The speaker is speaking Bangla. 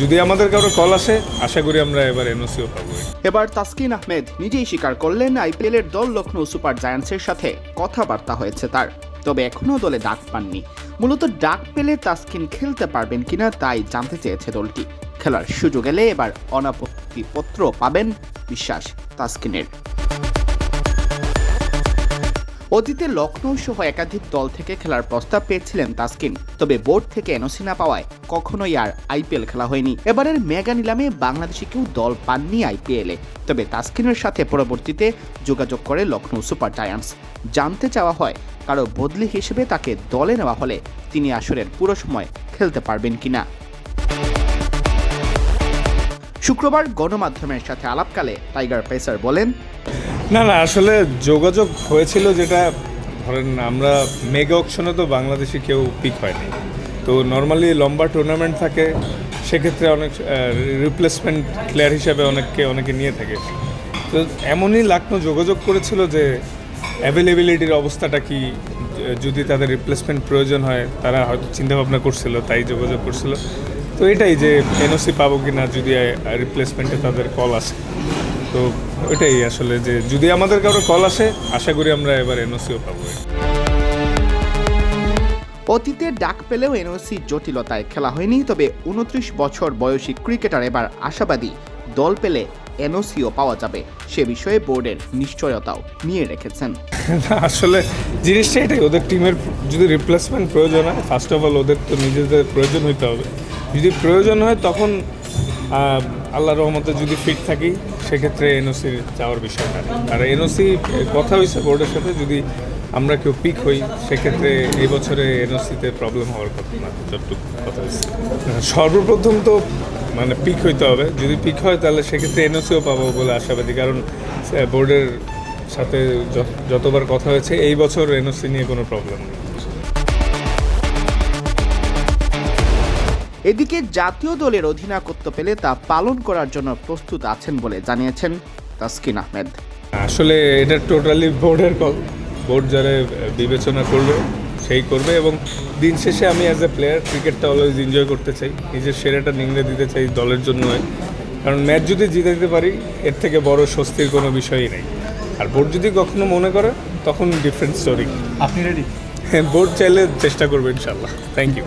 যদি আমাদের কারও কল আসে, আশা করি আমরা এবার এনওসিও পাবো। এবার তাসকিন আহমেদ নিজেই স্বীকার করলেন আইপিএলের দল লখনৌ সুপার জায়ান্টসের সাথে কথাবার্তা হয়েছে তার। তবে এখনও দলে ডাক পাননি। মূলত ডাক পেলে তাসকিন খেলতে পারবেন কিনা তাই জানতে চেয়েছে দলটি। খেলার সুযোগ এলে এবার অনাপত্তি পত্র পাবেন বিশ্বাস তাসকিনের। অতীতে লখনৌ সহ একাধিক দল থেকে খেলার প্রস্তাব পেয়েছিলেন তাসকিন। তবে বোর্ড থেকে এনওসি না পাওয়ায় কখনোই আর আইপিএল খেলা হয়নি। এবারের মেগা নিলামে বাংলাদেশি কেউ দল পাননি আইপিএলে। তবে তাসকিনের সাথে পরবর্তীতে যোগাযোগ করে লখনৌ সুপার জায়ান্টস জানতে চাওয়া হয়, কারও বদলি হিসেবে তাকে দলে নেওয়া হলে তিনি আসরের পুরো সময় খেলতে পারবেন কিনা। শুক্রবার গণমাধ্যমের সাথে আলাপকালে টাইগার পেসার বলেন না না, আসলে যোগাযোগ হয়েছিল যেটা, ধরেন আমরা মেগা অকশনে তো বাংলাদেশি কেউ পিক হয়নি। তো নর্মালি লম্বা টুর্নামেন্ট থাকে, সেক্ষেত্রে অনেক রিপ্লেসমেন্ট প্লেয়ার হিসাবে অনেককে, অনেকে নিয়ে থাকে। তো এমনই লাখনো যোগাযোগ করেছিল যে অ্যাভেলেবিলিটির অবস্থাটা কি, যদি তাদের রিপ্লেসমেন্ট প্রয়োজন হয়, তারা হয়তো চিন্তাভাবনা করছিল, তাই যোগাযোগ করছিল। তো এটাই যে এনওসি পাবো কি না যদি রিপ্লেসমেন্টে তাদের কল আসে। তো ওইটাই আসলে যে যদি আমাদের কারও কল আসে আশা করি আমরা এবার এনওসিও পাবো। অতীতে ডাক পেলেও এনওসি জটিলতায় খেলা হয়নি তবে উনত্রিশ বছর বয়সী ক্রিকেটার এবার আশাবাদী দল পেলে এনওসিও পাওয়া যাবে সে বিষয়ে বোর্ডের নিশ্চয়তাও নিয়ে রেখেছেন। আসলে জিনিসটা এটাই ওদের টিমের যদি রিপ্লেসমেন্ট প্রয়োজন হয় ফার্স্ট অফ অল ওদের তো নিজেদের প্রয়োজন হইতে হবে। যদি প্রয়োজন হয় তখন আল্লাহ রহমতে যদি ফিট থাকি, সেক্ষেত্রে এনওসির যাওয়ার বিষয়টা আর এনওসি কথা হয়েছে বোর্ডের সাথে, যদি আমরা কেউ পিক হই, সেক্ষেত্রে এই বছরে এনওসিতে প্রবলেম হওয়ার কথা না, যতটুকু কথা হয়েছে সর্বপ্রথম তো মানে পিক হইতে হবে। যদি পিক হয়, তাহলে সেক্ষেত্রে এনওসিও পাবো বলে আশাবাদী, কারণ বোর্ডের সাথে যত- যতবার কথা হয়েছে, এই বছর এনওসি নিয়ে কোনো প্রবলেম নেই। এদিকে জাতীয় দলের অধিনায়কত্ব পেলে তা পালন করার জন্য প্রস্তুত আছেন বলে জানিয়েছেন তাসকিন আহমেদ। আসলে এটা টোটালি বোর্ডের কল বোর্ড যারা বিবেচনা করবে সেই করবে এবং দিন শেষে আমি অ্যাজ এ প্লেয়ার ক্রিকেটটা অলওয়েজ এনজয় করতে চাই। নিজের সেরাটা নিংড়ে দিতে চাই দলের জন্য নয়। কারণ ম্যাচ যদি জিতে দিতে পারি এর থেকে বড় স্বস্তির কোনো বিষয়ই নেই। আর বোর্ড যদি কখনো মনে করে তখন ডিফারেন্ট স্টোরি আপনি রেডি হ্যাঁ বোর্ড চাইলে চেষ্টা করবে ইনশাল্লাহ thank you